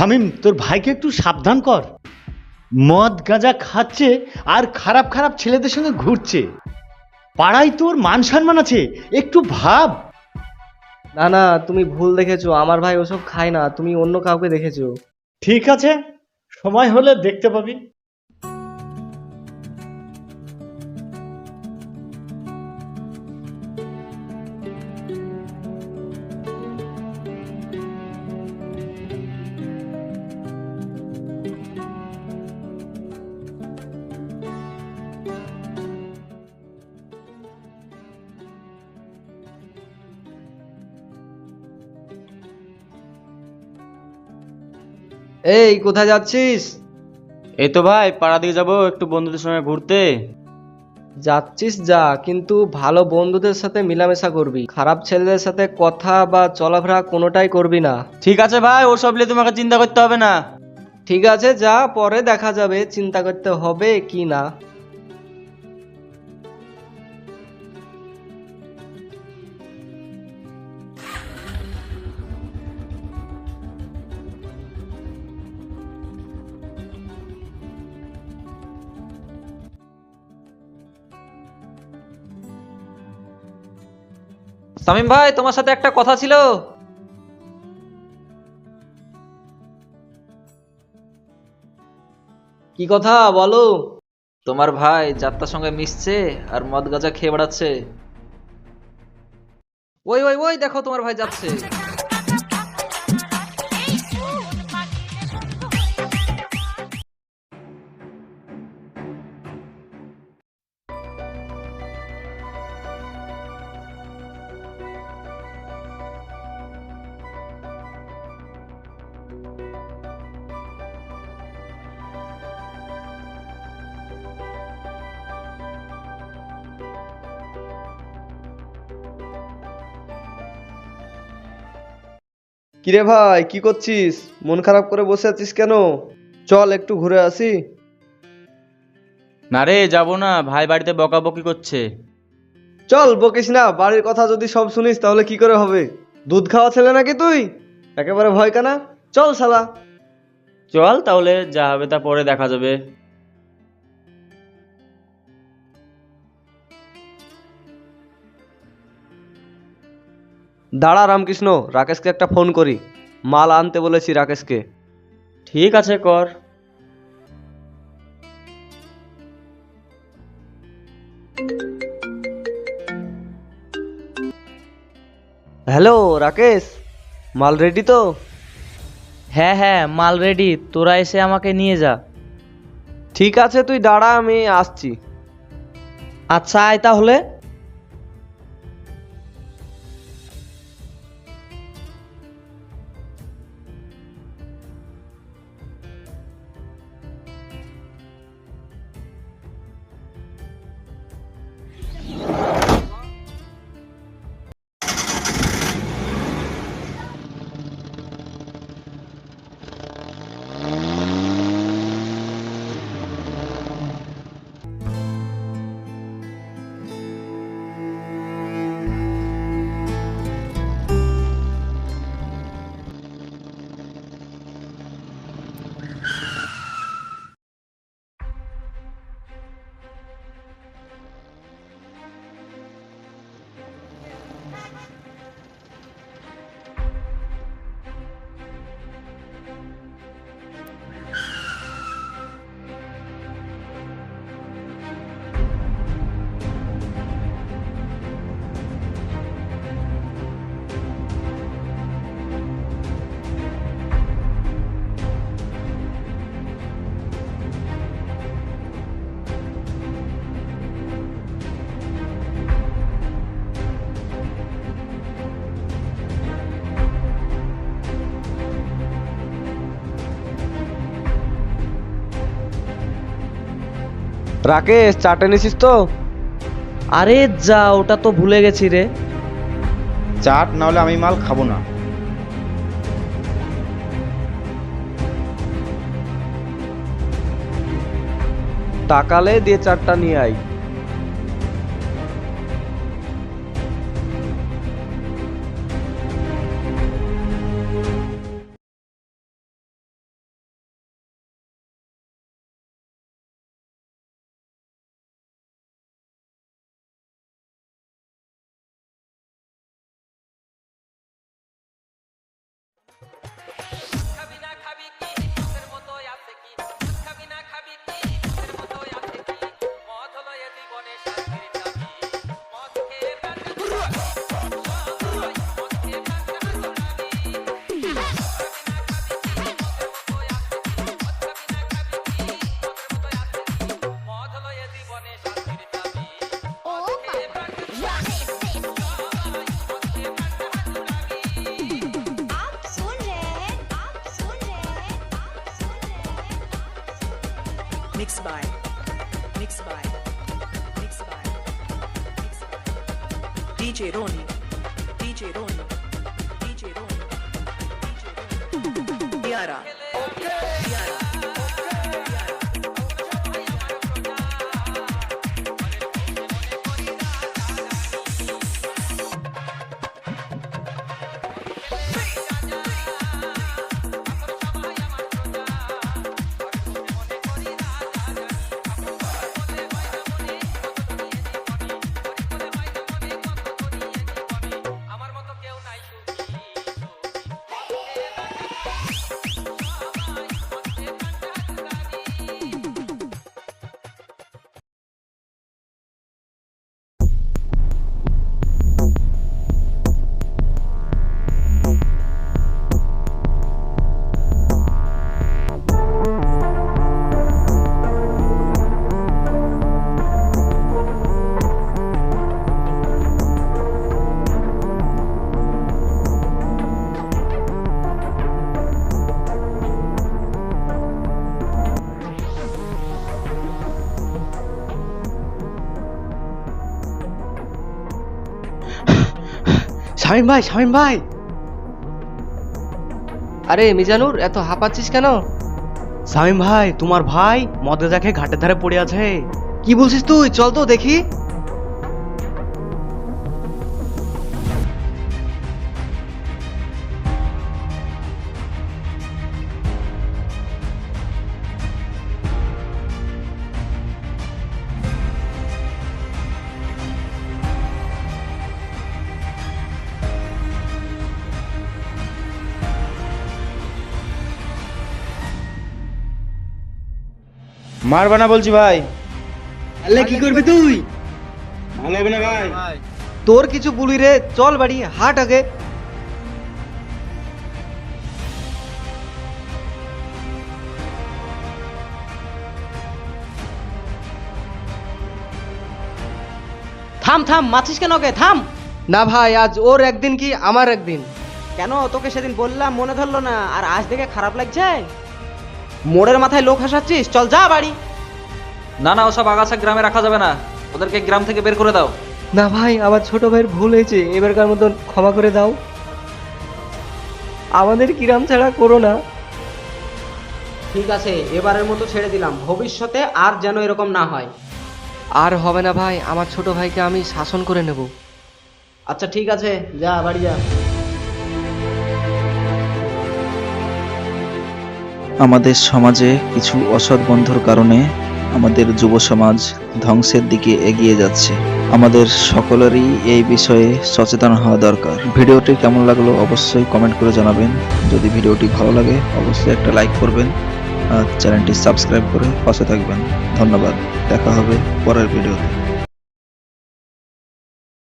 শামিম তোর ভাইকে একটু সাবধান কর। মদ গাঁজা খাচ্ছে আর খারাপ খারাপ ছেলেদের সঙ্গে ঘুরছে। পাড়ায় তোর মান সম্মান আছে একটু ভাব। না না তুমি ভুল দেখেছ আমার ভাই ওসব খায় না তুমি অন্য কাউকে দেখেছ। ঠিক আছে সময় হলে দেখতে পাবি। এই কোথায় যাচ্ছিস? এই তো ভাই পাড়া দিকে যাব একটু বন্ধুদের সঙ্গে ঘুরতে। যাচ্ছিস যা কিন্তু ভালো বন্ধুদের সাথে মেলামেশা করবি। খারাপ ছেলেদের সাথে কথা বা চলাফেরা কোনোটাই করবি না। ঠিক আছে ভাই ওসব নিয়ে তোমাকে চিন্তা করতে হবে না। ঠিক আছে যা পরে দেখা যাবে চিন্তা করতে হবে কি না। সামিম ভাই, তোমার সাথে একটা কথা ছিল। কি কথা? বলো। তোমার ভাই যাত্রার সঙ্গে মিশছে আর মদ গাঁজা খেয়ে বেড়াচ্ছে। ওই ওই ওই, দেখো তোমার ভাই যাচ্ছে। কিরে ভাই কি করছিস? মন খারাপ করে বসে আছিস কেন? চল একটু ঘুরে আসি। না রে যাব না ভাই বাড়িতে বকাবকি করছে। চল বকিস না বাড়ির কথা যদি সব শুনিস তাহলে কি করে হবে? দুধ খাওয়া ছেলে নাকি তুই? একেবারে ভয় কানা। চল শালা। চল তাহলে যা হবে তা পরে দেখা যাবে। দাঁড়া রামকৃষ্ণ রাকেশকে একটা ফোন করি। মাল আনতে বলেছি রাকেশকে। ঠিক আছে কর। হ্যালো রাকেশ মাল রেডি তো? হ্যাঁ হ্যাঁ মাল রেডি তোরা এসে আমাকে নিয়ে যা। ঠিক আছে তুই দাঁড়া আমি আসছি। আচ্ছা আয় তাহলে। রাকেশ চাটে নিছিস তো? আরে যা ওটা তো ভুলে গেছি রে। চাট না হলে আমি মাল খাব না। টাকালে দিয়ে চাটটা নিয়ে আয়। Mixed by. Mixed by. Mixed by. DJ Roni. DJ Roni. DJ Roni. DJ Roni. Tiara. Shamim ভাই শামিম ভাই। আরে মিজানুর এত হাঁপাচ্ছিস কেন? শামিম ভাই তোমার ভাই মদে দেখে ঘাটের ধারে পড়ে আছে। কি বলছিস তুই? চল তো দেখি। মারবা না বলছি ভাই। আলে কি করবি তুই? ভালো হবে না ভাই। তোর কিছু বলি রে চল বাড়ি হাট আগে। থাম থাম মাছিস কেন ওকে? থাম। না ভাই আজ ওর একদিন কি আমার একদিন? কেন? তোকে সেদিন বললাম মনে ধরলো না। আর আজ দেখে খারাপ লাগছে? মোড়ের মাথায় লোক হাসাচ্ছিস? চল যা বাড়ি। না না ওসব আগাছা গ্রামে রাখা যাবে না। ওদেরকে গ্রাম থেকে বের করে দাও। না ভাই আমার ছোট ভাইয়ের ভুল হয়েছে। এবারকার মতন ক্ষমা করে দাও। আমাদের কিরাম ছাড়া করো না। ঠিক আছে এবারের মতো ছেড়ে দিলাম। ভবিষ্যতে আর যেন এরকম না হয়। আর হবে না ভাই আমার ছোট ভাইকে আমি শাসন করে নেব। আচ্ছা ঠিক আছে। যা বাড়ি যা। আমাদের সমাজে কিছু অসৎ বন্ধুর কারণে আমাদের যুব সমাজ ধ্বংসের দিকে এগিয়ে যাচ্ছে। আমাদের সকলেরই এই বিষয়ে সচেতন হওয়া দরকার। ভিডিওটি কেমন লাগল অবশ্যই কমেন্ট করে জানাবেন। যদি ভিডিওটি ভালো লাগে, অবশ্যই একটা লাইক করবেন আর চ্যানেলটি সাবস্ক্রাইব করে পাশে থাকবেন। ধন্যবাদ। দেখা হবে পরের ভিডিওতে।